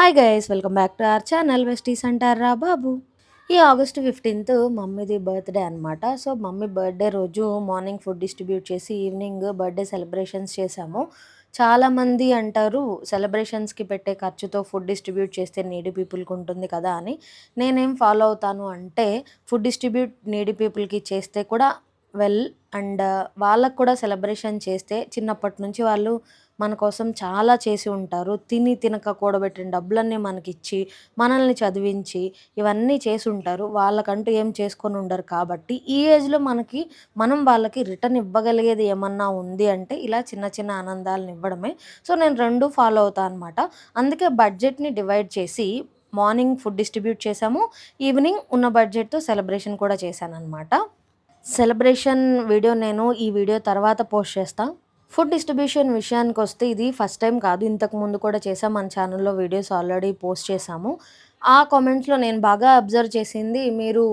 Hi guys welcome back to our channel వెస్టీస్ అంటారా బాబు ఈ ఆగస్ట్ ఫిఫ్టీన్త్ మమ్మీది బర్త్డే అనమాట సో మమ్మీ బర్త్డే రోజు మార్నింగ్ ఫుడ్ డిస్ట్రిబ్యూట్ చేసి ఈవినింగ్ బర్త్డే సెలబ్రేషన్స్ చేశాము చాలామంది అంటారు సెలబ్రేషన్స్కి పెట్టే ఖర్చుతో ఫుడ్ డిస్ట్రిబ్యూట్ చేస్తే నీడీ పీపుల్కి ఉంటుంది కదా అని. నేనేం ఫాలో అవుతాను అంటే ఫుడ్ డిస్ట్రిబ్యూట్ నీడీ పీపుల్కి చేస్తే కూడా వెల్ అండ్ వాళ్ళకు కూడా సెలబ్రేషన్ చేస్తే చిన్నప్పటి నుంచి వాళ్ళు మన కోసం చాలా చేసి ఉంటారు. తిని తినక కూడబెట్టిన డబ్బులన్నీ మనకిచ్చి మనల్ని చదివించి ఇవన్నీ చేసి ఉంటారు. వాళ్ళకంటూ ఏం చేసుకొని ఉండరు కాబట్టి ఈ ఏజ్లో మనకి మనం వాళ్ళకి రిటర్న్ ఇవ్వగలిగేది ఏమన్నా ఉంది అంటే ఇలా చిన్న చిన్న ఆనందాలను ఇవ్వడమే. సో నేను రెండు ఫాలో అవుతాను అనమాట అందుకే బడ్జెట్ని డివైడ్ చేసి మార్నింగ్ ఫుడ్ డిస్ట్రిబ్యూట్ చేసాము ఈవినింగ్ ఉన్న బడ్జెట్తో సెలబ్రేషన్ కూడా చేశాను అనమాట సెలబ్రేషన్ వీడియో నేను ఈ వీడియో తర్వాత పోస్ట్ చేస్తాను ఫుడ్ డిస్ట్రిబ్యూషన్ విషయానికి వస్తే ఇది ఫస్ట్ టైం కాదు. ఇంతకు ముందు కూడా చేసాం. మన ఛానల్లో వీడియోస్ ఆల్రెడీ పోస్ట్ చేసాము. ఆ కామెంట్స్లో నేను బాగా అబ్జర్వ్ చేసింది మీరు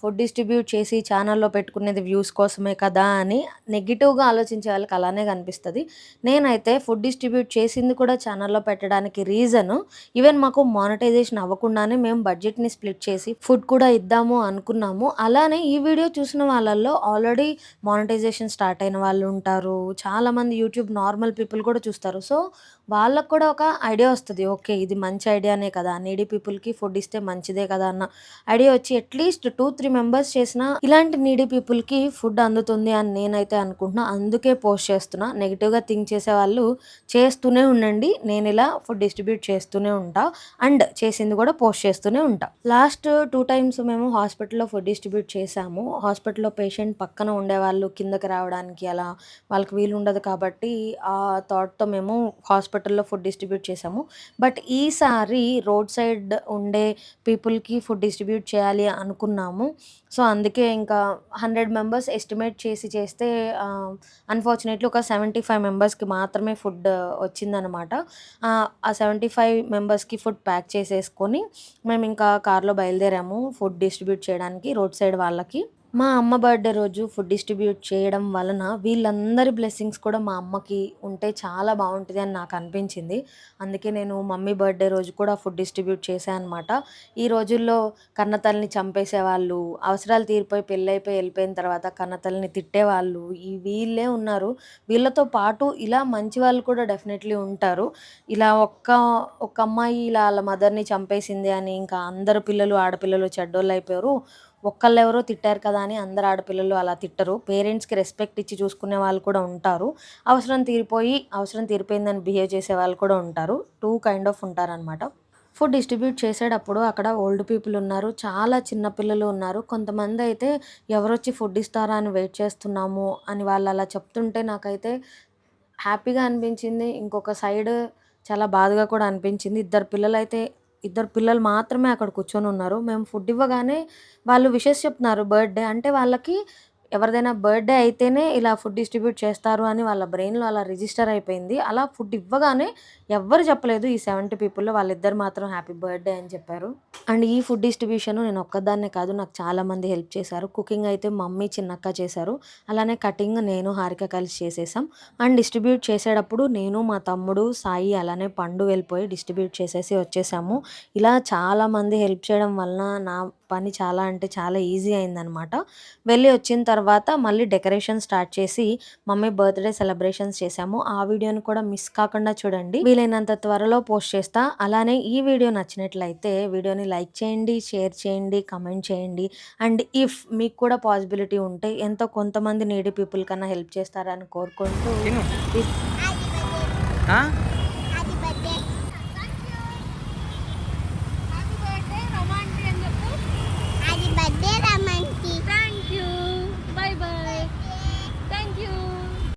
ఫుడ్ డిస్ట్రిబ్యూట్ చేసి ఛానల్లో పెట్టుకునేది వ్యూస్ కోసమే కదా అని నెగిటివ్గా ఆలోచించే వాళ్ళకి అలానే కనిపిస్తుంది. నేనైతే ఫుడ్ డిస్ట్రిబ్యూట్ చేసింది కూడా ఛానల్లో పెట్టడానికి రీజను ఈవెన్ మాకు మానిటైజేషన్ అవ్వకుండానే మేము బడ్జెట్ని స్ప్లిట్ చేసి ఫుడ్ కూడా ఇద్దాము అనుకున్నాము. అలానే ఈ వీడియో చూసిన వాళ్ళల్లో ఆల్రెడీ మానిటైజేషన్ స్టార్ట్ అయిన వాళ్ళు ఉంటారు. చాలామంది యూట్యూబ్ నార్మల్ పీపుల్ కూడా చూస్తారు. సో వాళ్ళకు కూడా ఒక ఐడియా వస్తుంది. ఓకే ఇది మంచి ఐడియానే కదా. నీడీ పీపుల్కి ఫుడ్ ఇస్తే మంచిదే కదా అన్న ఐడియా వచ్చి అట్లీస్ట్ టూ త్రీ మెంబర్స్ చేసిన ఇలాంటి నీడీ పీపుల్కి ఫుడ్ అందుతుంది అని నేనైతే అనుకుంటున్నా. అందుకే పోస్ట్ చేస్తున్నా. నెగిటివ్గా థింక్ చేసే వాళ్ళు చేస్తూనే ఉండండి. నేను ఇలా ఫుడ్ డిస్ట్రిబ్యూట్ చేస్తూనే ఉంటా. అండ్ చేసింది కూడా పోస్ట్ చేస్తూనే ఉంటా. లాస్ట్ టూ టైమ్స్ మేము హాస్పిటల్లో ఫుడ్ డిస్ట్రిబ్యూట్ చేసాము హాస్పిటల్లో పేషెంట్ పక్కన ఉండే వాళ్ళు కిందకి రావడానికి అలా వాళ్ళకి వీలు ఉండదు కాబట్టి ఆ థాట్తో మేము హాస్పిటల్లో ఫుడ్ డిస్ట్రిబ్యూట్ చేసాము బట్ ఈసారి రోడ్ సైడ్ ఉండే పీపుల్కి ఫుడ్ డిస్ట్రిబ్యూట్ చేయాలి అనుకున్నాము. సో అందుకే ఇంకా హండ్రెడ్ మెంబర్స్ ఎస్టిమేట్ చేసి చేస్తే అన్ఫార్చునేట్లీ ఒక సెవెంటీ ఫైవ్ మెంబర్స్కి మాత్రమే ఫుడ్ వచ్చిందనమాట. ఆ సెవెంటీ ఫైవ్ మెంబర్స్కి ఫుడ్ ప్యాక్ చేసేసుకొని మేము ఇంకా కార్లో బయలుదేరాము ఫుడ్ డిస్ట్రిబ్యూట్ చేయడానికి రోడ్ సైడ్ వాళ్ళకి. మా అమ్మ బర్త్డే రోజు ఫుడ్ డిస్ట్రిబ్యూట్ చేయడం వలన వీళ్ళందరి బ్లెస్సింగ్స్ కూడా మా అమ్మకి ఉంటే చాలా బాగుంటుంది అని నాకు అనిపించింది. అందుకే నేను మమ్మీ బర్త్డే రోజు కూడా ఫుడ్ డిస్ట్రిబ్యూట్ చేశాను అనమాట ఈ రోజుల్లో కన్నతల్ని చంపేసేవాళ్ళు అవసరాలు తీరిపోయి పెళ్ళైపోయి వెళ్ళిపోయిన తర్వాత కన్నతల్ని తిట్టేవాళ్ళు ఈ వీళ్ళే ఉన్నారు. వీళ్ళతో పాటు ఇలా మంచి వాళ్ళు కూడా డెఫినెట్లీ ఉంటారు. ఇలా ఒక్క ఒక్క అమ్మాయి ఇలా వాళ్ళ మదర్ని చంపేసింది అని ఇంకా అందరు పిల్లలు ఆడపిల్లలు చెడ్డోళ్ళు అయిపోయారు. ఒక్కళ్ళు ఎవరో తిట్టారు కదా అని అందరు ఆడపిల్లలు అలా తిట్టరు. పేరెంట్స్కి రెస్పెక్ట్ ఇచ్చి చూసుకునే వాళ్ళు కూడా ఉంటారు. అవసరం తీరిపోయి అవసరం తీరిపోయిందని బిహేవ్ చేసే వాళ్ళు కూడా ఉంటారు. టూ కైండ్ ఆఫ్ ఉంటారనమాట ఫుడ్ డిస్ట్రిబ్యూట్ చేసేటప్పుడు అక్కడ ఓల్డ్ పీపుల్ ఉన్నారు చాలా చిన్నపిల్లలు ఉన్నారు. కొంతమంది అయితే ఎవరొచ్చి ఫుడ్ ఇస్తారా అని వెయిట్ చేస్తున్నాము అని వాళ్ళు అలా చెప్తుంటే నాకైతే హ్యాపీగా అనిపించింది. ఇంకొక సైడ్ చాలా బాధగా కూడా అనిపించింది. ఇద్దరు పిల్లలైతే ఇద్దరు పిల్లలు మాత్రమే అక్కడ కూర్చొని ఉన్నారు. మేము ఫుడ్ ఇవ్వగానే వాళ్ళు విషెస్ చెప్తున్నారు బర్త్డే అంటే వాళ్ళకి ఎవరిదైనా బర్త్డే అయితేనే ఇలా ఫుడ్ డిస్ట్రిబ్యూట్ చేస్తారు అని వాళ్ళ బ్రెయిన్లో అలా రిజిస్టర్ అయిపోయింది. అలా ఫుడ్ ఇవ్వగానే ఎవ్వరు చెప్పలేదు ఈ సెవెంటీ పీపుల్లో వాళ్ళిద్దరు మాత్రం హ్యాపీ బర్త్డే అని చెప్పారు. అండ్ ఈ ఫుడ్ డిస్ట్రిబ్యూషన్ నేను ఒక్కదాన్నే కాదు నాకు చాలామంది హెల్ప్ చేశారు. కుకింగ్ అయితే మమ్మీ చిన్నక్క చేశారు. అలానే కటింగ్ నేను హారిక కలిసి చేసేసాం. అండ్ డిస్ట్రిబ్యూట్ చేసేటప్పుడు నేను మా తమ్ముడు సాయి అలానే పండు వెళ్ళిపోయి డిస్ట్రిబ్యూట్ చేసేసి వచ్చేసాము. ఇలా చాలామంది హెల్ప్ చేయడం వలన నా పని చాలా అంటే చాలా ఈజీ అయిందనమాట. వెళ్ళి వచ్చిన తర్వాత మళ్ళీ డెకరేషన్ స్టార్ట్ చేసి మమ్మీ బర్త్డే సెలబ్రేషన్స్ చేసాము ఆ వీడియోని కూడా మిస్ కాకుండా చూడండి. వీలైనంత త్వరలో పోస్ట్ చేస్తా. అలానే ఈ వీడియో నచ్చినట్లయితే వీడియోని లైక్ చేయండి షేర్ చేయండి కమెంట్ చేయండి. అండ్ ఇఫ్ మీకు కూడా పాసిబిలిటీ ఉంటే ఎంతో కొంతమంది నీడీ పీపుల్ కన్నా హెల్ప్ చేస్తారని కోరుకుంటూ